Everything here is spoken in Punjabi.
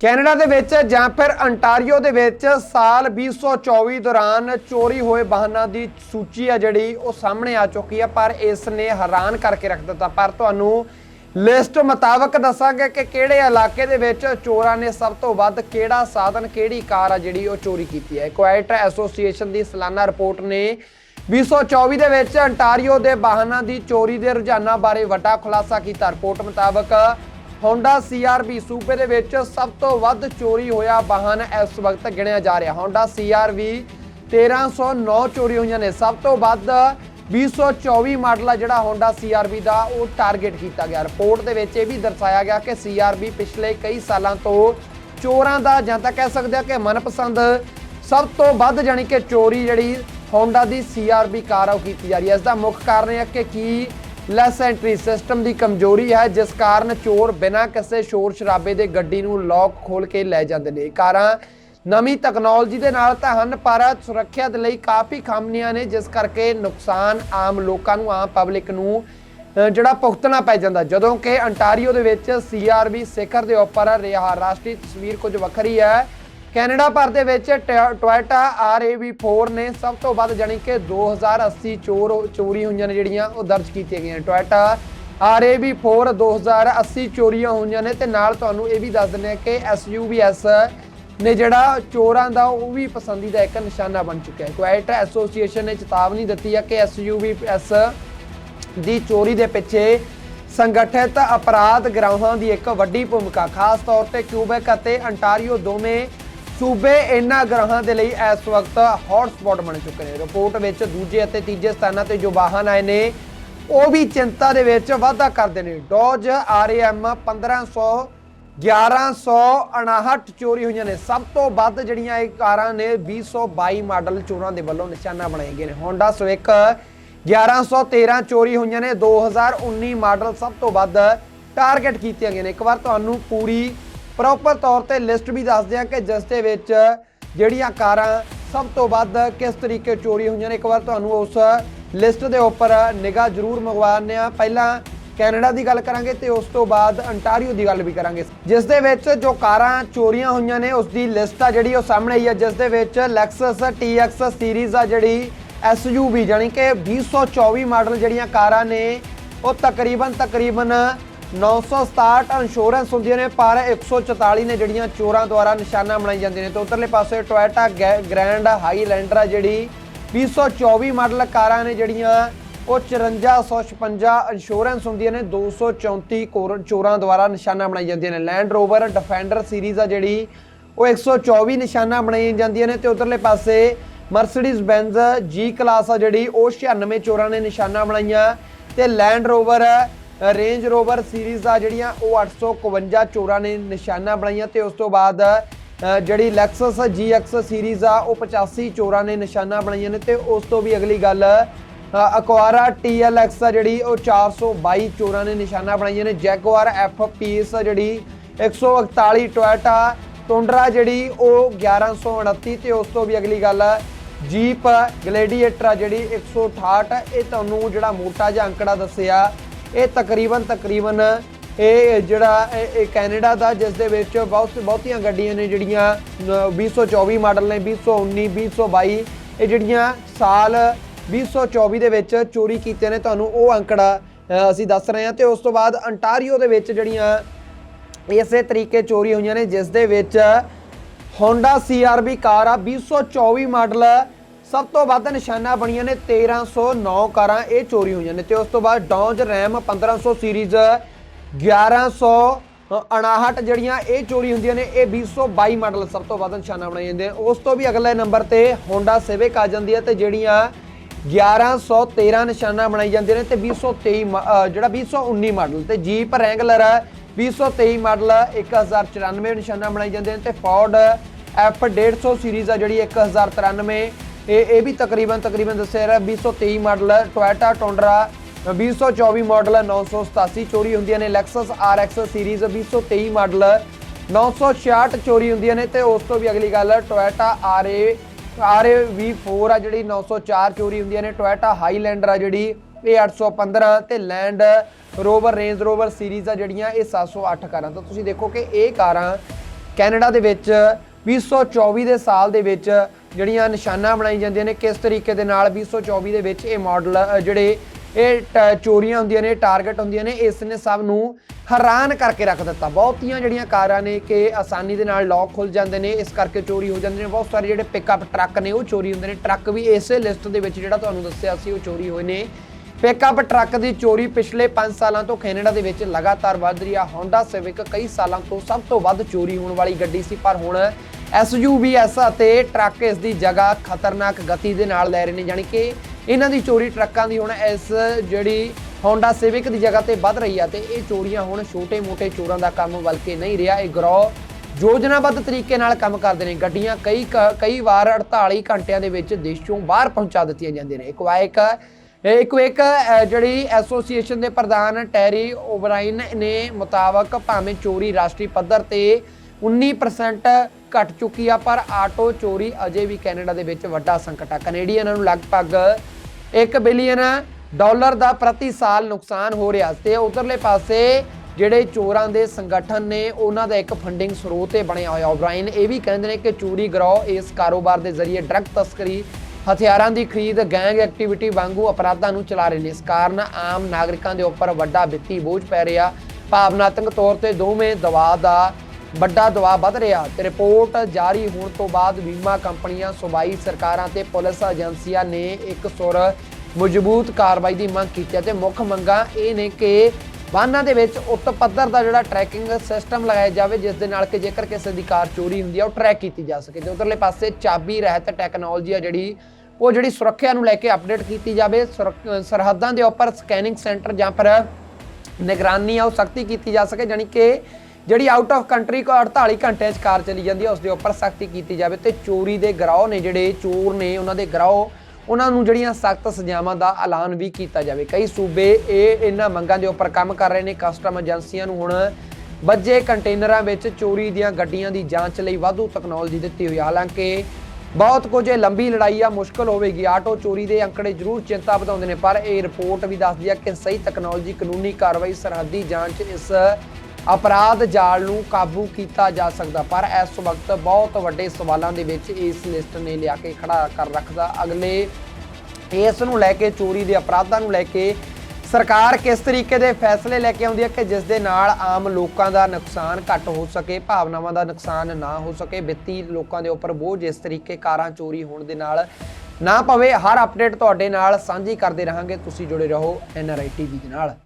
ਕੈਨੇਡਾ ਦੇ ਵਿੱਚ ਜਾਂ ਫਿਰ ਅੰਟਾਰੀਓ ਦੇ ਵਿੱਚ ਸਾਲ 2024 ਦੌਰਾਨ ਚੋਰੀ ਹੋਏ ਵਾਹਨਾਂ ਦੀ ਸੂਚੀ ਆ ਜਿਹੜੀ ਉਹ ਸਾਹਮਣੇ ਆ ਚੁੱਕੀ ਆ, ਪਰ ਇਸ ਨੇ ਹੈਰਾਨ ਕਰਕੇ ਰੱਖ ਦਿੱਤਾ। ਪਰ ਤੁਹਾਨੂੰ ਲਿਸਟ ਮੁਤਾਬਕ ਦੱਸਾਂਗੇ ਕਿ ਕਿਹੜੇ ਇਲਾਕੇ ਦੇ ਵਿੱਚ ਚੋਰਾਂ ਨੇ ਸਭ ਤੋਂ ਵੱਧ ਕਿਹੜਾ ਸਾਧਨ, ਕਿਹੜੀ ਕਾਰ ਆ ਜਿਹੜੀ ਉਹ ਚੋਰੀ ਕੀਤੀ ਹੈ। ਕੁਆਇਟ ਐਸੋਸੀਏਸ਼ਨ ਦੀ ਸਾਲਾਨਾ ਰਿਪੋਰਟ ਨੇ 2024 ਦੇ ਵਿੱਚ ਅੰਟਾਰੀਓ ਦੇ ਵਾਹਨਾਂ ਦੀ ਚੋਰੀ ਦੇ ਰੁਝਾਨਾਂ ਬਾਰੇ ਵੱਡਾ ਖੁਲਾਸਾ ਕੀਤਾ। ਰਿਪੋਰਟ ਮੁਤਾਬਕ Honda CRV ਸੂਬੇ ਦੇ ਵਿੱਚ ਸਭ ਤੋਂ ਵੱਧ ਚੋਰੀ ਹੋਇਆ ਵਾਹਨ ਇਸ ਵਕਤ ਗਿਣਿਆ ਜਾ ਰਿਹਾ। Honda CRV 1309 ਚੋਰੀ ਹੋਈਆਂ ਨੇ। ਸਭ ਤੋਂ ਵੱਧ 2024 ਮਾਡਲ ਆ ਜਿਹੜਾ Honda CRV ਦਾ, ਉਹ ਟਾਰਗੇਟ ਕੀਤਾ ਗਿਆ। ਰਿਪੋਰਟ ਦੇ ਵਿੱਚ ਇਹ ਵੀ ਦਰਸਾਇਆ ਗਿਆ ਕਿ CRV ਪਿਛਲੇ ਕਈ ਸਾਲਾਂ ਤੋਂ ਚੋਰਾਂ ਦਾ ਜਾਂ ਤਾਂ ਕਹਿ ਸਕਦੇ ਆ ਕਿ ਮਨਪਸੰਦ ਸਭ ਤੋਂ ਵੱਧ ਜਾਣੀ ਕਿ ਚੋਰੀ ਜਿਹੜੀ Honda ਦੀ CRV ਕਾਰ ਆ, ਉਹ ਕੀਤੀ ਜਾ ਰਹੀ ਹੈ। ਇਸ ਦਾ ਮੁੱਖ ਕਾਰਨ ਇਹ ਹੈ ਕਿ ਕੀ ਲੈਸ ਐਂਟਰੀ ਸਿਸਟਮ ਦੀ ਕਮਜ਼ੋਰੀ ਹੈ, ਜਿਸ ਕਾਰਨ ਚੋਰ ਬਿਨਾਂ ਕਿਸੇ ਸ਼ੋਰ ਸ਼ਰਾਬੇ ਦੇ ਗੱਡੀ ਨੂੰ ਲੌਕ ਖੋਲ ਕੇ ਲੈ ਜਾਂਦੇ ਨੇ। ਕਾਰਾਂ ਨਵੀਂ ਟੈਕਨੋਲੋਜੀ ਦੇ ਨਾਲ ਤਾਂ ਹਨ ਪਰ ਸੁਰੱਖਿਆ ਦੇ ਲਈ ਕਾਫੀ ਖਾਮੀਆਂ ਨੇ, ਜਿਸ ਕਰਕੇ ਨੁਕਸਾਨ ਆਮ ਲੋਕਾਂ ਨੂੰ, ਆਮ ਪਬਲਿਕ ਨੂੰ ਜਿਹੜਾ ਭੁਗਤਣਾ ਪੈ ਜਾਂਦਾ। ਜਦੋਂ ਕਿ ਅੰਟਾਰੀਓ ਦੇ ਵਿੱਚ CRV ਸਿਖਰ ਦੇ ਉੱਪਰ ਰਿਹਾ। ਰਾਸ਼ਟਰੀ ਤਸਵੀਰ ਕੁਝ ਵੱਖਰੀ ਹੈ। ਕੈਨੇਡਾ ਭਰ ਦੇ ਵਿੱਚ ਟੋਇਟਾ RAV4 ਨੇ ਸਭ ਤੋਂ ਵੱਧ ਜਾਣੀ ਕਿ 2080 ਚੋਰ, ਚੋਰੀ ਹੋਈਆਂ ਨੇ ਜਿਹੜੀਆਂ, ਉਹ ਦਰਜ ਕੀਤੀਆਂ ਗਈਆਂ ਟੋਇਟਾ RAV4 2080 ਚੋਰੀਆਂ ਹੋਈਆਂ ਨੇ ਤੇ ਨਾਲ ਤੁਹਾਨੂੰ ਇਹ ਵੀ ਦੱਸ ਦਿੰਦੇ ਆ ਕਿ SUVS ਨੇ ਜਿਹੜਾ ਚੋਰਾਂ ਦਾ, ਉਹ ਵੀ ਪਸੰਦੀਦਾ ਇੱਕ ਨਿਸ਼ਾਨਾ ਬਣ ਚੁੱਕਿਆ ਹੈ। ਕੁਆਇਟ ਐਸੋਸੀਏਸ਼ਨ ਨੇ ਚੇਤਾਵਨੀ ਦਿੱਤੀ ਹੈ ਕਿ SUVS ਦੀ ਚੋਰੀ ਦੇ ਪਿੱਛੇ ਸੰਗਠਿਤ ਅਪਰਾਧ ਗਰੋਹਾਂ ਦੀ ਇੱਕ ਵੱਡੀ ਭੂਮਿਕਾ, ਖਾਸ ਤੌਰ ਤੇ ਕਿਊਬੈਕ ਅਤੇ ਅੰਟਾਰੀਓ ਦੋਵੇਂ ਸੂਬੇ ਇਹਨਾਂ ਗ੍ਰਹਾਂ ਦੇ ਲਈ ਇਸ ਵਕਤ ਹੌਟ ਸਪੌਟ ਬਣ ਚੁੱਕੇ ਨੇ। ਰਿਪੋਰਟ ਵਿੱਚ ਦੂਜੇ ਅਤੇ ਤੀਜੇ ਸਥਾਨਾਂ ਤੇ ਜੋ ਵਾਹਨ ਆਏ ਨੇ, ਉਹ ਵੀ ਚਿੰਤਾ ਦੇ ਵਿੱਚ ਵਾਧਾ ਕਰਦੇ ਨੇ। ਡੋਜ ਆਰਐਮ 1500 1159 ਚੋਰੀ ਹੋਈਆਂ ਨੇ। ਸਭ ਤੋਂ ਵੱਧ ਜਿਹੜੀਆਂ ਇਹ ਕਾਰਾਂ ਨੇ 2022 ਮਾਡਲ ਚੋਰਾਂ ਦੇ ਵੱਲੋਂ ਨਿਸ਼ਾਨਾ ਬਣਾਏ ਗਏ ਨੇ। Honda Civic 1113 ਚੋਰੀ ਹੋਈਆਂ ਨੇ। 2019 ਮਾਡਲ ਸਭ ਤੋਂ ਵੱਧ ਟਾਰਗੇਟ ਕੀਤੀਆਂ ਗਈਆਂ ਨੇ। ਇੱਕ ਵਾਰ ਤੁਹਾਨੂੰ ਪੂਰੀ ਪ੍ਰੋਪਰ ਤੌਰ ਤੇ ਲਿਸਟ ਵੀ ਦੱਸਦੇ ਆ ਕਿ ਜਿਸ ਦੇ ਵਿੱਚ ਜਿਹੜੀਆਂ ਕਾਰਾਂ ਸਭ ਤੋਂ ਵੱਧ ਕਿਸ ਤਰੀਕੇ ਚੋਰੀ ਹੋਈਆਂ ਨੇ। ਇੱਕ ਵਾਰ ਤੁਹਾਨੂੰ ਉਸ ਲਿਸਟ ਦੇ ਉੱਪਰ ਨਿਗਾਹ ਜ਼ਰੂਰ ਮੰਗਵਾਉਂਦੇ ਆ ਪਹਿਲਾਂ ਕੈਨੇਡਾ ਦੀ ਗੱਲ ਕਰਾਂਗੇ ਤੇ ਉਸ ਤੋਂ ਬਾਅਦ ਅੰਟਾਰੀਓ ਦੀ ਗੱਲ ਵੀ ਕਰਾਂਗੇ। ਜਿਸ ਦੇ ਵਿੱਚ ਜੋ ਕਾਰਾਂ ਚੋਰੀਆਂ ਹੋਈਆਂ ਨੇ, ਉਸ ਦੀ ਲਿਸਟ ਆ ਜਿਹੜੀ ਉਹ ਸਾਹਮਣੇ ਆਈ ਹੈ ਜਿਸ ਦੇ ਵਿੱਚ Lexus TX ਸੀਰੀਜ਼ ਆ ਜਿਹੜੀ SUV ਜਾਨੀ ਕਿ 2024 ਮਾਡਲ ਜਿਹੜੀਆਂ ਕਾਰਾਂ ਨੇ, ਉਹ ਤਕਰੀਬਨ ਤਕਰੀਬਨ 967 ਇੰਸ਼ੋਰੈਂਸ ਹੁੰਦੀਆਂ ਨੇ, ਪਰ 144 ਨੇ ਜਿਹੜੀਆਂ ਚੋਰਾਂ ਦੁਆਰਾ ਨਿਸ਼ਾਨਾ ਬਣਾਈ ਜਾਂਦੀਆਂ ਨੇ। ਤੇ ਉਧਰਲੇ ਪਾਸੇ ਟੋਇਟਾ ਗ੍ਰੈਂਡ ਹਾਈਲੈਂਡਰ ਆ ਜਿਹੜੀ 2024 ਮਾਡਲ ਕਾਰਾਂ ਨੇ ਜਿਹੜੀਆਂ, ਉਹ 5456 ਇੰਸ਼ੋਰੈਂਸ ਹੁੰਦੀਆਂ ਨੇ 234 ਕੋਰ- ਚੋਰਾਂ ਦੁਆਰਾ ਨਿਸ਼ਾਨਾ ਬਣਾਈ ਜਾਂਦੀਆਂ ਨੇ। ਲੈਂਡ ਰੋਵਰ ਡਿਫੈਂਡਰ ਸੀਰੀਜ਼ ਆ ਜਿਹੜੀ, ਉਹ 124 ਨਿਸ਼ਾਨਾ ਬਣਾਈ ਜਾਂਦੀਆਂ ਨੇ। ਤੇ ਉਧਰਲੇ ਪਾਸੇ ਮਰਸੀਡੀਜ਼ ਬੈਂਜ਼ ਜੀ ਕਲਾਸ ਆ ਜਿਹੜੀ, ਉਹ 96 ਚੋਰਾਂ ਨੇ ਨਿਸ਼ਾਨਾ ਬਣਾਈਆਂ। ਤੇ Land Rover Range Rover series ਆ ਜਿਹੜੀਆਂ ਉਹ 851 ਚੋਰਾਂ ਨੇ ਨਿਸ਼ਾਨਾ ਬਣਾਈਆਂ ਤੇ ਉਸ ਤੋਂ ਬਾਅਦ ਅ, ਜਿਹੜੀ ਲੈਕਸਸ GX ਸੀਰੀਜ਼ ਆ ਉਹ 85 ਚੋਰਾਂ ਨੇ ਨਿਸ਼ਾਨਾ ਬਣਾਈਆਂ ਨੇ ਤੇ ਉਸ ਤੋਂ ਵੀ ਅਗਲੀ ਗੱਲ ਅਕਵਾਰਾ TLX ਆ ਜਿਹੜੀ ਉਹ 422 ਚੋਰਾਂ ਨੇ ਨਿਸ਼ਾਨਾ ਬਣਾਈਆਂ ਨੇ। ਜੈਗੁਆਰ FPS ਆ ਜਿਹੜੀ 141 ਟੋਇਟਾ ਟੁੰਡਰਾ ਜਿਹੜੀ ਉਹ 1129 ਤੇ ਉਸ ਤੋਂ ਵੀ ਅਗਲੀ ਗੱਲ ਜੀਪ ਗਲੇਡੀਏਟਰ ਆ ਜਿਹੜੀ 168 ਇਹ ਤੁਹਾਨੂੰ ਜਿਹੜਾ ਮੋਟਾ ਜਿਹਾ ਅੰਕੜਾ ਦੱਸਿਆ ਇਹ ਤਕਰੀਬਨ ਤਕਰੀਬਨ ਇਹ ਜਿਹੜਾ ਇਹ ਕੈਨੇਡਾ ਦਾ ਜਿਸ ਦੇ ਵਿੱਚ ਬਹੁਤ ਬਹੁਤੀਆਂ ਗੱਡੀਆਂ ਨੇ ਜਿਹੜੀਆਂ ਅ, 2024 ਮਾਡਲ ਨੇ 2019 2022 ਇਹ ਜਿਹੜੀਆਂ ਸਾਲ 2024 ਦੇ ਵਿੱਚ ਚੋਰੀ ਕੀਤੇ ਨੇ। ਤੁਹਾਨੂੰ ਉਹ ਅੰਕੜਾ ਅਸੀਂ ਦੱਸ ਰਹੇ ਹਾਂ ਤੇ ਉਸ ਤੋਂ ਬਾਅਦ ਅੰਟਾਰੀਓ ਦੇ ਵਿੱਚ ਜਿਹੜੀਆਂ ਇਸੇ ਤਰੀਕੇ ਚੋਰੀ ਹੋਈਆਂ ਨੇ ਜਿਸ ਦੇ ਵਿੱਚ Honda CRV ਕਾਰ ਆ 2024 ਮਾਡਲ ਸਭ ਤੋਂ ਵੱਧ ਨਿਸ਼ਾਨਾ ਬਣੀਆਂ ਨੇ 1309 ਕਾਰਾਂ, ਇਹ ਚੋਰੀ ਹੋਈਆਂ ਨੇ ਤੇ ਉਸ ਤੋਂ ਬਾਅਦ Dodge Ram 1500 ਸੀਰੀਜ਼ 1159 ਜਿਹੜੀਆਂ ਇਹ ਚੋਰੀ ਹੁੰਦੀਆਂ ਨੇ, ਇਹ 2022 ਮਾਡਲ ਸਭ ਤੋਂ ਵੱਧ ਨਿਸ਼ਾਨਾ ਬਣਾਏ ਜਾਂਦੇ ਆ ਉਸ ਤੋਂ ਵੀ ਅਗਲੇ ਨੰਬਰ ਤੇ Honda Civic ਆ ਜਾਂਦੀ ਹੈ ਤੇ ਜਿਹੜੀਆਂ 1113 ਨਿਸ਼ਾਨਾ ਬਣਾਈ ਜਾਂਦੀਆਂ ਨੇ ਤੇ 223 ਮਾ- ਅਹ ਜਿਹੜਾ 2019 ਮਾਡਲ ਤੇ ਜੀਪ ਰੈਂਗਲਰ 223 ਮਾਡਲ 1094 ਨਿਸ਼ਾਨਾ ਬਣਾਈ ਜਾਂਦੇ ਨੇ ਤੇ ਫੋਰਡ F150 ਸੀਰੀਜ਼ ਆ ਜਿਹੜੀ 1093 ਇਹ ਇਹ ਵੀ ਤਕਰੀਬਨ ਤਕਰੀਬਨ ਦੱਸਿਆ ਰਿਹਾ 223 ਮਾਡਲ ਟੋਇਟਾ ਟੋਂਡਰਾ 2024 ਮਾਡਲ 987 ਚੋਰੀ ਹੁੰਦੀਆਂ ਨੇ, Lexus RX ਸੀਰੀਜ਼ 2023 ਮਾਡਲ 966 ਚੋਰੀ ਹੁੰਦੀਆਂ ਨੇ ਤੇ ਉਸ ਤੋਂ ਵੀ ਅਗਲੀ ਗੱਲ ਟੋਇਟਾ RA RAV4 ਆ ਜਿਹੜੀ 904 ਚੋਰੀ ਹੁੰਦੀਆਂ ਨੇ ਟੋਇਟਾ ਹਾਈਲੈਂਡਰ ਆ ਜਿਹੜੀ, ਇਹ 815 ਤੇ Land Rover Range Rover series ਆ ਜਿਹੜੀਆਂ, ਇਹ 708 ਕਾਰਾਂ। ਤਾਂ ਤੁਸੀਂ ਦੇਖੋ ਕਿ ਇਹ ਕਾਰਾਂ ਕੈਨੇਡਾ ਦੇ ਵਿੱਚ 2024 ਦੇ ਸਾਲ ਦੇ ਵਿੱਚ ਜਿਹੜੀਆਂ ਨਿਸ਼ਾਨਾਂ ਬਣਾਈ ਜਾਂਦੀਆਂ ਨੇ, ਕਿਸ ਤਰੀਕੇ ਦੇ ਨਾਲ 2024 ਦੇ ਵਿੱਚ ਇਹ ਮਾਡਲ ਜਿਹੜੇ ਇਹ ਟ- ਚੋਰੀਆਂ ਹੁੰਦੀਆਂ ਨੇ ਟਾਰਗੇਟ ਹੁੰਦੀਆਂ ਨੇ ਇਸ ਨੇ ਸਭ ਨੂੰ ਹੈਰਾਨ ਕਰਕੇ ਰੱਖ ਦਿੱਤਾ। ਬਹੁਤੀਆਂ ਜਿਹੜੀਆਂ ਕਾਰਾਂ ਨੇ ਕਿ ਆਸਾਨੀ ਦੇ ਨਾਲ ਲੋਕ ਖੁੱਲ ਜਾਂਦੇ ਨੇ, ਇਸ ਕਰਕੇ ਚੋਰੀ ਹੋ ਜਾਂਦੇ ਨੇ। ਬਹੁਤ ਸਾਰੇ ਜਿਹੜੇ ਪਿਕਅਪ ਟਰੱਕ ਨੇ, ਉਹ ਚੋਰੀ ਹੁੰਦੇ ਨੇ। ਟਰੱਕ ਵੀ ਇਸੇ ਲਿਸਟ ਦੇ ਵਿੱਚ ਜਿਹੜਾ ਤੁਹਾਨੂੰ ਦੱਸਿਆ ਸੀ, ਉਹ ਚੋਰੀ ਹੋਏ ਨੇ। ਪਿਕਅਪ ਟਰੱਕ ਦੀ ਚੋਰੀ ਪਿਛਲੇ 5 ਸਾਲਾਂ ਤੋਂ ਕੈਨੇਡਾ ਦੇ ਵਿੱਚ ਲਗਾਤਾਰ ਵੱਧ ਰਹੀ ਆ। Honda Civic ਕਈ ਸਾਲਾਂ ਤੋਂ ਸਭ ਤੋਂ ਵੱਧ ਚੋਰੀ ਹੋਣ ਵਾਲੀ ਗੱਡੀ ਸੀ, ਪਰ ਹੁਣ SUVs ਅਤੇ ਟਰੱਕ ਇਸ ਦੀ ਜਗ੍ਹਾ ਖਤਰਨਾਕ ਗਤੀ ਦੇ ਨਾਲ ਲੈ ਰਹੇ ਨੇ ਯਾਨੀ ਕਿ ਇਹਨਾਂ ਦੀ ਚੋਰੀ ਟਰੱਕਾਂ ਦੀ ਹੁਣ ਇਸ ਜਿਹੜੀ Honda Civic ਦੀ ਜਗ੍ਹਾ ਤੇ ਵੱਧ ਰਹੀ ਆ ਤੇ ਇਹ ਚੋਰੀਆਂ ਹੁਣ ਛੋਟੇ-ਮੋਟੇ ਚੋਰਾਂ ਦਾ ਕੰਮ ਬਲਕਿ ਨਹੀਂ ਰਿਹਾ। ਇਹ ਗਰੋਹ ਯੋਜਨਾਬੱਧ ਤਰੀਕੇ ਨਾਲ ਕੰਮ ਕਰਦੇ ਨੇ। ਗੱਡੀਆਂ ਕਈ ਕ- ਕਈ ਵਾਰ 48 ਘੰਟਿਆਂ ਦੇ ਵਿੱਚ ਦੇਸ਼ ਦੇਸ਼ੋਂ ਬਾਹਰ ਪਹੁੰਚਾ ਦਿੱਤੀਆਂ ਜਾਂਦੀਆਂ ਨੇ। ਇਕਵਾਇਕ ਇੱਕ ਇੱਕ ਅਹ, ਜਿਹੜੀ ਐਸੋਸੀਏਸ਼ਨ ਦੇ ਪ੍ਰਧਾਨ ਟੈਰੀ ਓਬਰਾਈਨ ਨੇ ਮੁਤਾਬਕ ਭਾਵੇਂ ਚੋਰੀ ਰਾਸ਼ਟਰੀ ਪੱਧਰ ਤੇ 19% ਘਟ ਚੁੱਕੀ ਆ, ਪਰ ਆਟੋ ਚੋਰੀ ਅਜੇ ਵੀ ਕੈਨੇਡਾ ਦੇ ਵਿੱਚ ਵੱਡਾ ਸੰਕਟ ਆ। ਕੈਨੇਡੀਅਨਾਂ ਨੂੰ ਲਗਭਗ 1 ਬਿਲੀਅਨ ਡਾਲਰ ਦਾ ਪ੍ਰਤੀ ਸਾਲ ਨੁਕਸਾਨ ਹੋ ਰਿਹਾ ਤੇ ਉਧਰਲੇ ਪਾਸੇ ਜਿਹੜੇ ਚੋਰਾਂ ਦੇ ਸੰਗਠਨ ਨੇ, ਉਹਨਾਂ ਦਾ ਇੱਕ ਫੰਡਿੰਗ ਸਰੋਤ ਇਹ ਬਣਿਆ ਹੋਇਆ। ਓਬਰਾਈਨ ਇਹ ਵੀ ਕਹਿੰਦੇ ਨੇ ਕਿ ਚੋਰੀ ਗਰੋਹ ਇਸ ਕਾਰੋਬਾਰ ਦੇ ਜ਼ਰੀਏ ਡਰੱਗ ਤਸਕਰੀ, ਹਥਿਆਰਾਂ ਦੀ ਖਰੀਦ ਗੈਂਗ ਐਕਟੀਵਿਟੀ ਵਾਂਗੂ ਅਪਰਾਧਾਂ ਨੂੰ ਚਲਾ ਰਹੇ ਨੇ। ਇਸ ਕਾਰਨ ਆਮ ਨਾਗਰਿਕਾਂ ਦੇ ਉੱਪਰ ਵੱਡਾ ਵਿੱਤੀ ਬੋਝ ਪੈ ਰਿਹਾ। ਭਾਵਨਾਤਮਕ ਤੌਰ ਤੇ ਦੋਵੇਂ ਦਬਾਅ ਦਾ ਵੱਡਾ ਦਬਾਅ ਵੱਧ ਰਿਹਾ। ਤੇ ਰਿਪੋਰਟ ਜਾਰੀ ਹੋਣ ਤੋਂ ਬਾਅਦ ਬੀਮਾ ਕੰਪਨੀਆਂ, ਸੂਬਾਈ ਸਰਕਾਰਾਂ ਤੇ ਪੁਲਿਸ ਏਜੰਸੀਆਂ ਨੇ ਇੱਕ ਸੁਰ ਮਜ਼ਬੂਤ ਕਾਰਵਾਈ ਦੀ ਮੰਗ ਕੀਤੀ ਹੈ ਤੇ ਮੁੱਖ ਮੰਗਾਂ ਇਹ ਨੇ ਕਿ ਵਾਹਨਾਂ ਦੇ ਵਿੱਚ ਉੱਤ ਪੱਧਰ ਦਾ ਜਿਹੜਾ ਟਰੈਕਿੰਗ ਸਿਸਟਮ ਲਗਾਇਆ ਜਾਵੇ, ਜਿਸ ਦੇ ਨਾਲ ਕਿ ਜੇਕਰ ਕਿਸੇ ਦੀ ਕਾਰ ਚੋਰੀ ਹੁੰਦੀ ਹੈ, ਉਹ ਟਰੈਕ ਕੀਤੀ ਜਾ ਸਕੇ। ਤੇ ਉਧਰਲੇ ਪਾਸੇ ਚਾਬੀ ਰਹਿਤ ਟੈਕਨੋਲੋਜੀ ਆ ਜਿਹੜੀ, ਉਹ ਜਿਹੜੀ ਸੁਰੱਖਿਆ ਨੂੰ ਲੈ ਕੇ ਅਪਡੇਟ ਕੀਤੀ ਜਾਵੇ। ਸੁਰੱਖ- ਸਰਹੱਦਾਂ ਦੇ ਉੱਪਰ ਸਕੈਨਿੰਗ ਸੈਂਟਰ ਜਾਂ ਫਿਰ ਨਿਗਰਾਨੀ ਆ, ਉਹ ਸਖਤੀ ਕੀਤੀ ਜਾ ਸਕੇ ਜਾਨੀ ਕਿ ਜਿਹੜੀ ਆਊਟ ਆਫ ਕੰਟਰੀ ਕੋ 48 ਘੰਟਿਆਂ 'ਚ ਕਾਰ ਚਲੀ ਜਾਂਦੀ ਹੈ ਉਸ ਦੇ ਉੱਪਰ ਸਖਤੀ ਕੀਤੀ ਜਾਵੇ ਤੇ ਚੋਰੀ ਦੇ ਗਰਾਹ ਨੇ ਜਿਹੜੇ, ਚੋਰ ਨੇ ਉਹਨਾਂ ਦੇ ਗਰਾਹ ਉਹਨਾਂ ਨੂੰ ਜਿਹੜੀਆਂ ਸਖਤ ਸਜ਼ਾਵਾਂ ਦਾ ਐਲਾਨ ਵੀ ਕੀਤਾ ਜਾਵੇ। ਕਈ ਸੂਬੇ ਇਹ ਇਹਨਾਂ ਮੰਗਾਂ ਦੇ ਉੱਪਰ ਕੰਮ ਕਰ ਰਹੇ ਨੇ। ਕਸਟਮ ਏਜੰਸੀਆਂ ਨੂੰ ਹੁਣ ਵੱਜੇ ਕੰਟੇਨਰਾਂ ਵਿੱਚ ਚੋਰੀ ਦੀਆਂ ਗੱਡੀਆਂ ਦੀ ਜਾਂਚ ਲਈ ਵਾਧੂ ਟੈਕਨੋਲੋਜੀ ਦਿੱਤੀ ਹੋਈ ਹਾਲਾਂਕਿ ਬਹੁਤ ਕੁਝ ਇਹ ਲੰਬੀ ਲੜਾਈ ਆ, ਮੁਸ਼ਕਲ ਹੋਵੇਗੀ। ਆਟੋ ਚੋਰੀ ਦੇ ਅੰਕੜੇ ਜ਼ਰੂਰ ਚਿੰਤਾ ਵਧਾਉਂਦੇ ਨੇ, ਪਰ ਇਹ ਰਿਪੋਰਟ ਵੀ ਦੱਸਦੀ ਹੈ ਕਿ ਸਹੀ ਟੈਕਨੋਲੋਜੀ ਕਾਨੂੰਨੀ ਕਾਰਵਾਈ ਸਰਹੱਦੀ ਜਾਂਚ ਇਸ ਅਪਰਾਧ ਜਾਲ ਨੂੰ ਕਾਬੂ ਕੀਤਾ ਜਾ ਸਕਦਾ, ਪਰ ਇਸ ਵਕਤ ਬਹੁਤ ਵੱਡੇ ਸਵਾਲਾਂ ਦੇ ਵਿੱਚ ਇਸ ਲਿਸਟ ਨੇ ਲਿਆ ਕੇ ਖੜਾ ਕਰ ਰੱਖਦਾ। ਅਗਲੇ, ਇਸ ਨੂੰ ਲੈ ਕੇ ਚੋਰੀ ਦੇ ਅਪਰਾਧਾਂ ਨੂੰ ਲੈ ਕੇ ਸਰਕਾਰ ਕਿਸ ਤਰੀਕੇ ਦੇ ਫੈਸਲੇ ਲੈ ਕੇ ਆਉਂਦੀ ਹੈ ਕਿ ਜਿਸ ਦੇ ਨਾਲ ਆਮ ਲੋਕਾਂ ਦਾ ਨੁਕਸਾਨ ਘੱਟ ਹੋ ਸਕੇ, ਭਾਵਨਾਵਾਂ ਦਾ ਨੁਕਸਾਨ ਨਾ ਹੋ ਸਕੇ, ਵਿੱਤੀ ਲੋਕਾਂ ਦੇ ਉੱਪਰ ਬੋਝ ਇਸ ਤਰੀਕੇ ਕਾਰਾਂ ਚੋਰੀ ਹੋਣ ਦੇ ਨਾਲ ਨਾ ਪਵੇ, ਹਰ ਅਪਡੇਟ ਤੁਹਾਡੇ ਨਾਲ ਸਾਂਝੀ ਕਰਦੇ ਰਹਾਂਗੇ। ਤੁਸੀਂ ਜੁੜੇ ਰਹੋ ਐਨਆਰਆਈ ਟੀਵੀ ਦੇ ਨਾਲ।